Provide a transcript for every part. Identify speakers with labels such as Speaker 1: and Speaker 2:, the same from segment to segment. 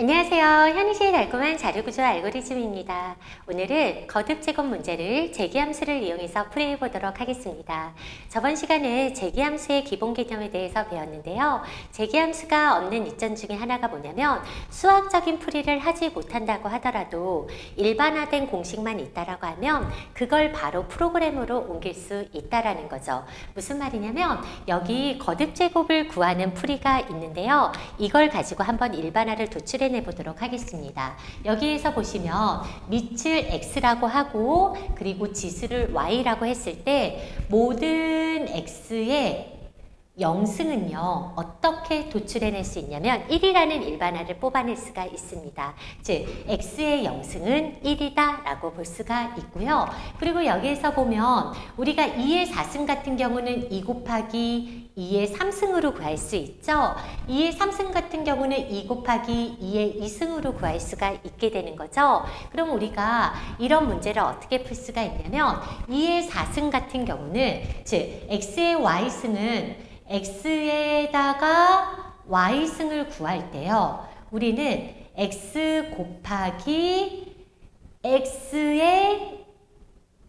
Speaker 1: 안녕하세요. 현희 씨의 달콤한 자료구조 알고리즘입니다. 오늘은 거듭 제곱 문제를 제기함수를 이용해서 풀이해 보도록 하겠습니다. 저번 시간에 제기함수의 기본 개념에 대해서 배웠는데요. 제기함수가 얻는 이점 중에 하나가 뭐냐면 수학적인 풀이를 하지 못한다고 하더라도 일반화된 공식만 있다라고 하면 그걸 바로 프로그램으로 옮길 수 있다라는 거죠. 무슨 말이냐면 여기 거듭 제곱을 구하는 풀이가 있는데요. 이걸 가지고 한번 일반화를 도출해 내 보도록 하겠습니다. 여기에서 보시면 밑을 x라고 하고 그리고 지수를 y라고 했을 때 모든 x의 영승은요, 어떻게 도출해낼 수 있냐면 1이라는 일반화를 뽑아낼 수가 있습니다. 즉, x의 영승은 1이다 라고 볼 수가 있고요. 그리고 여기에서 보면 우리가 2의 4승 같은 경우는 2 곱하기 2의 3승으로 구할 수 있죠. 2의 3승 같은 경우는 2 곱하기 2의 2승으로 구할 수가 있게 되는 거죠. 그럼 우리가 이런 문제를 어떻게 풀 수가 있냐면 2의 4승 같은 경우는 즉 x의 y승은 x에다가 y승을 구할 때요. 우리는 x 곱하기 x의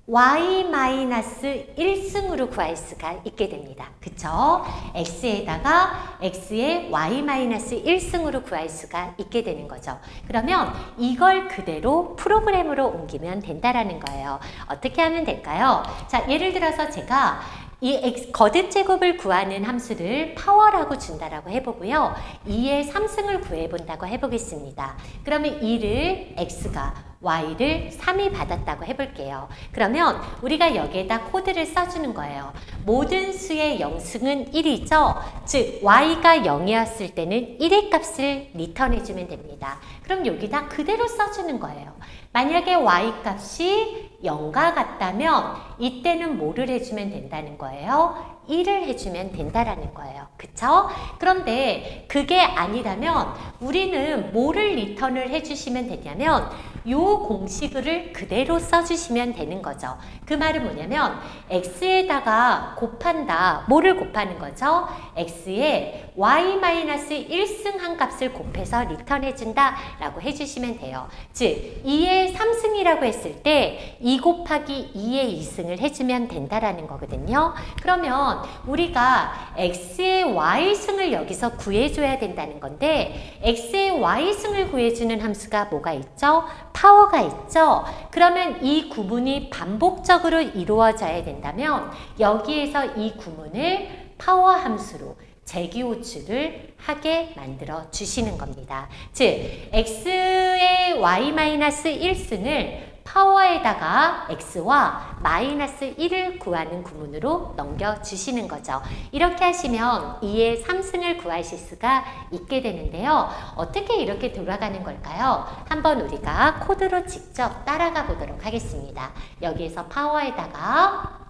Speaker 1: y 마이너스 1승으로 구할 수가 있게 됩니다. 그쵸? x에다가 x의 y 마이너스 1승으로 구할 수가 있게 되는 거죠. 그러면 이걸 그대로 프로그램으로 옮기면 된다라는 거예요. 어떻게 하면 될까요? 자, 예를 들어서 제가 이 거듭 제곱을 구하는 함수를 파워라고 준다라고 해보고요. 2의 3승을 구해본다고 해보겠습니다. 그러면 2를 x가 y를 3이 받았다고 해볼게요. 그러면 우리가 여기에다 코드를 써주는 거예요. 모든 수의 영승은 1이죠. 즉 y가 0이었을 때는 1의 값을 리턴해주면 됩니다. 그럼 여기다 그대로 써주는 거예요. 만약에 y 값이 0과 같다면 이때는 뭐를 해주면 된다는 거예요? 1을 해주면 된다라는 거예요. 그쵸? 그런데 그게 아니라면 우리는 뭐를 리턴을 해주시면 되냐면 요 공식을 그대로 써주시면 되는 거죠. 그 말은 뭐냐면 x에다가 곱한다. 뭐를 곱하는 거죠? x에 y-1승 한 값을 곱해서 리턴해준다 라고 해주시면 돼요. 즉 2의 3 승이라고 했을 때 2 곱하기 2의 2승을 해주면 된다라는 거거든요. 그러면 우리가 x의 y승을 여기서 구해줘야 된다는 건데 x의 y승을 구해주는 함수가 뭐가 있죠? 파워가 있죠. 그러면 이 구문이 반복적으로 이루어져야 된다면 여기에서 이 구문을 파워 함수로 재기호출을 하게 만들어 주시는 겁니다. 즉 x의 y-1승을 파워에다가 x와 마이너스 1을 구하는 구문으로 넘겨주시는 거죠. 이렇게 하시면 2의 3승을 구하실 수가 있게 되는데요. 어떻게 이렇게 돌아가는 걸까요? 한번 우리가 코드로 직접 따라가 보도록 하겠습니다. 여기에서 파워에다가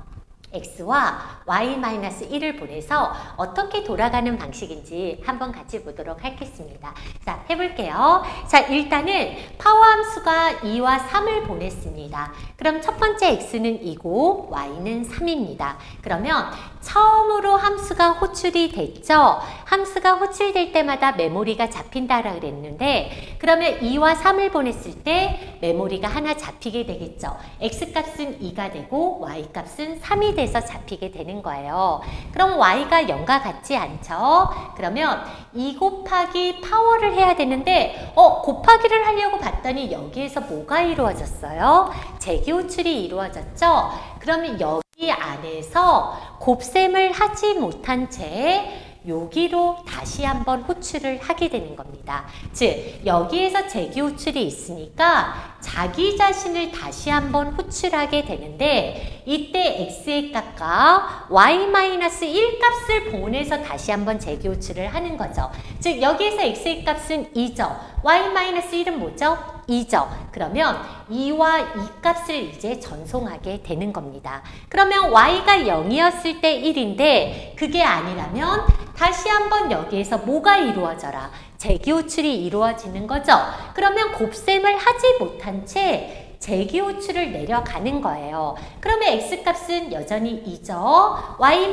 Speaker 1: x와 y-1을 보내서 어떻게 돌아가는 방식인지 한번 같이 보도록 하겠습니다. 자, 해볼게요. 자, 일단은 파워함수가 2와 3을 보냈습니다. 그럼 첫 번째 x는 2고 y는 3입니다. 그러면 처음으로 함수가 호출이 됐죠. 함수가 호출될 때마다 메모리가 잡힌다라 그랬는데 그러면 2와 3을 보냈을 때 메모리가 하나 잡히게 되겠죠. x값은 2가 되고 y값은 3이 돼서 잡히게 되는 거예요. 그럼 y가 0과 같지 않죠? 그러면 2 곱하기 파워를 해야 되는데 어 곱하기를 하려고 봤더니 여기에서 뭐가 이루어졌어요? 재기 호출이 이루어졌죠? 그러면 여기 안에서 곱셈을 하지 못한 채 여기로 다시 한번 호출을 하게 되는 겁니다. 즉 여기에서 재기 호출이 있으니까 자기 자신을 다시 한번 호출하게 되는데 이때 x의 값과 y-1 값을 보내서 다시 한번 재기 호출을 하는 거죠. 즉 여기에서 x의 값은 2죠. y-1은 뭐죠? 2죠. 그러면 2와 2 값을 이제 전송하게 되는 겁니다. 그러면 y가 0이었을 때 1인데 그게 아니라면 다시 한번 여기에서 뭐가 이루어져라? 재기 호출이 이루어지는 거죠. 그러면 곱셈을 하지 못한 채 제기호출을 내려가는 거예요. 그러면 x값은 여전히 2죠. y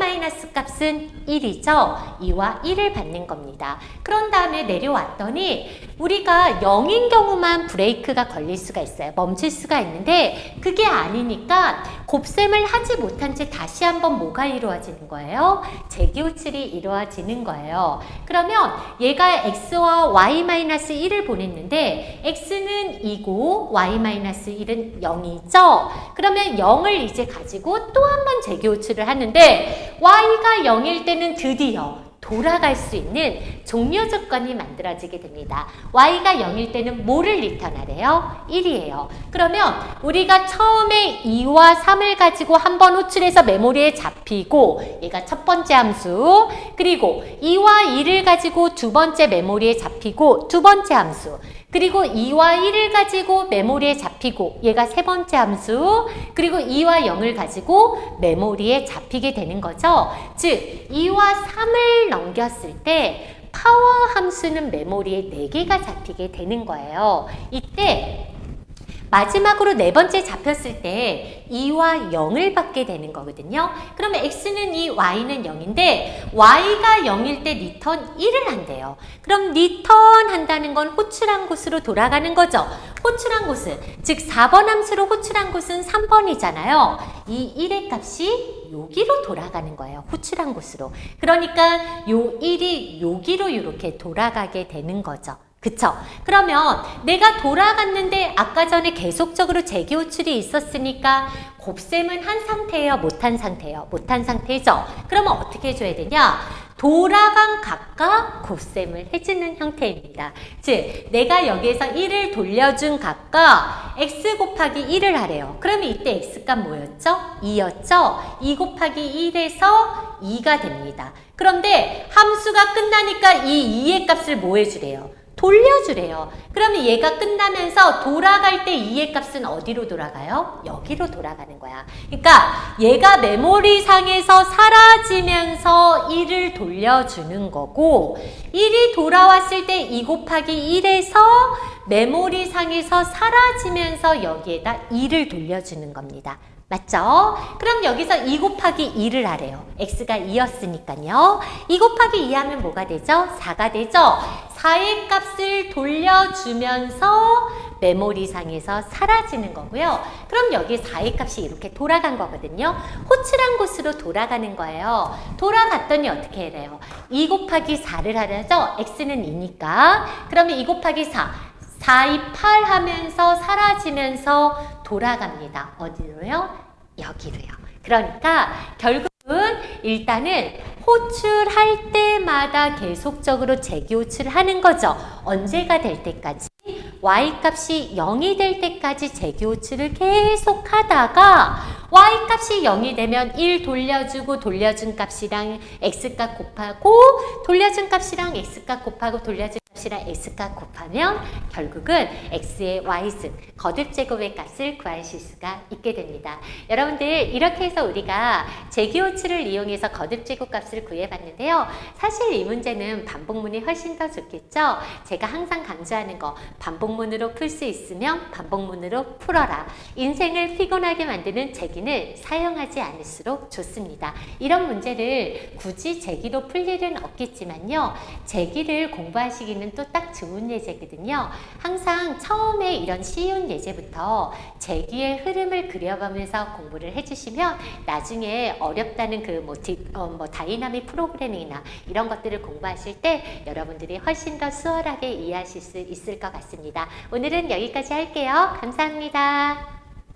Speaker 1: 값은 1이죠. 2와 1을 받는 겁니다. 그런 다음에 내려왔더니 우리가 0인 경우만 브레이크가 걸릴 수가 있어요. 멈출 수가 있는데 그게 아니니까 곱셈을 하지 못한 채 다시 한번 뭐가 이루어지는 거예요? 제기호출이 이루어지는 거예요. 그러면 얘가 x와 y-1을 보냈는데 x는 2고 y-1은 0이죠. 그러면 0을 이제 가지고 또 한번 제기호출을 하는데 y가 0일 때는 드디어 돌아갈 수 있는 종료 조건이 만들어지게 됩니다. y가 0일 때는 뭐를 리턴하래요? 1이에요. 그러면 우리가 처음에 2와 3을 가지고 한 번 호출해서 메모리에 잡히고 얘가 첫 번째 함수 그리고 2와 2를 가지고 두 번째 메모리에 잡히고 두 번째 함수 그리고 2와 1을 가지고 메모리에 잡히고 얘가 세 번째 함수 그리고 2와 0을 가지고 메모리에 잡히게 되는 거죠. 즉 2와 3을 넘겼을 때 파워 함수는 메모리에 4개가 잡히게 되는 거예요. 이때 마지막으로 네 번째 잡혔을 때 2와 0을 받게 되는 거거든요. 그러면 x는 2, y는 0인데 y가 0일 때 리턴 1을 한대요. 그럼 리턴 한다는 건 호출한 곳으로 돌아가는 거죠. 호출한 곳은 즉 4번 함수로 호출한 곳은 3번이잖아요. 이 1의 값이 여기로 돌아가는 거예요. 호출한 곳으로. 그러니까 요 1이 여기로 이렇게 돌아가게 되는 거죠. 그쵸? 그러면 내가 돌아갔는데 아까 전에 계속적으로 재기 호출이 있었으니까 곱셈은 한 상태예요? 못한 상태예요? 못한 상태죠? 그러면 어떻게 해줘야 되냐? 돌아간 값과 곱셈을 해주는 형태입니다. 즉, 내가 여기에서 1을 돌려준 값과 x 곱하기 1을 하래요. 그러면 이때 x값 뭐였죠? 2였죠? 2 곱하기 1에서 2가 됩니다. 그런데 함수가 끝나니까 이 2의 값을 뭐 해주래요? 돌려주래요. 그러면 얘가 끝나면서 돌아갈 때 2의 값은 어디로 돌아가요? 여기로 돌아가는 거야. 그러니까 얘가 메모리 상에서 사라지면서 1을 돌려주는 거고 1이 돌아왔을 때 2 곱하기 1에서 메모리 상에서 사라지면서 여기에다 2를 돌려주는 겁니다. 맞죠? 그럼 여기서 2 곱하기 2를 하래요. x가 2였으니까요. 2 곱하기 2 하면 뭐가 되죠? 4가 되죠? 4의 값을 돌려주면서 메모리상에서 사라지는 거고요. 그럼 여기 4의 값이 이렇게 돌아간 거거든요. 호출한 곳으로 돌아가는 거예요. 돌아갔더니 어떻게 해요? 2 곱하기 4를 하려죠? x는 2니까. 그러면 2 곱하기 4. 4, 2, 8 하면서 사라지면서 돌아갑니다. 어디로요? 여기로요. 그러니까 결국은 일단은 호출할 때마다 계속적으로 재기 호출을 하는 거죠. 언제가 될 때까지? y값이 0이 될 때까지 재기 호출을 계속 하다가 y값이 0이 되면 1 돌려주고 돌려준 값이랑 x값 곱하고 돌려준 값이랑 x값 곱하고 돌려준 값이랑 x값 곱하면 결국은 x의 y승 거듭 제곱의 값을 구하실 수가 있게 됩니다. 여러분들 이렇게 해서 우리가 제기호출을 이용해서 거듭 제곱 값을 구해봤는데요. 사실 이 문제는 반복문이 훨씬 더 좋겠죠. 제가 항상 강조하는 거 반복문으로 풀 수 있으면 반복문으로 풀어라. 인생을 피곤하게 만드는 제기는 사용하지 않을수록 좋습니다. 이런 문제를 굳이 제기로 풀 일은 없겠지만요. 제기를 공부하시기는 또 딱 좋은 예제거든요. 항상 처음에 이런 쉬운 예제부터 제기의 흐름을 그려가면서 공부를 해주시면 나중에 어렵다는 그뭐 어, 뭐 다이나믹 프로그래밍이나 이런 것들을 공부하실 때 여러분들이 훨씬 더 수월하게 이해하실 수 있을 것 같습니다. 오늘은 여기까지 할게요. 감사합니다.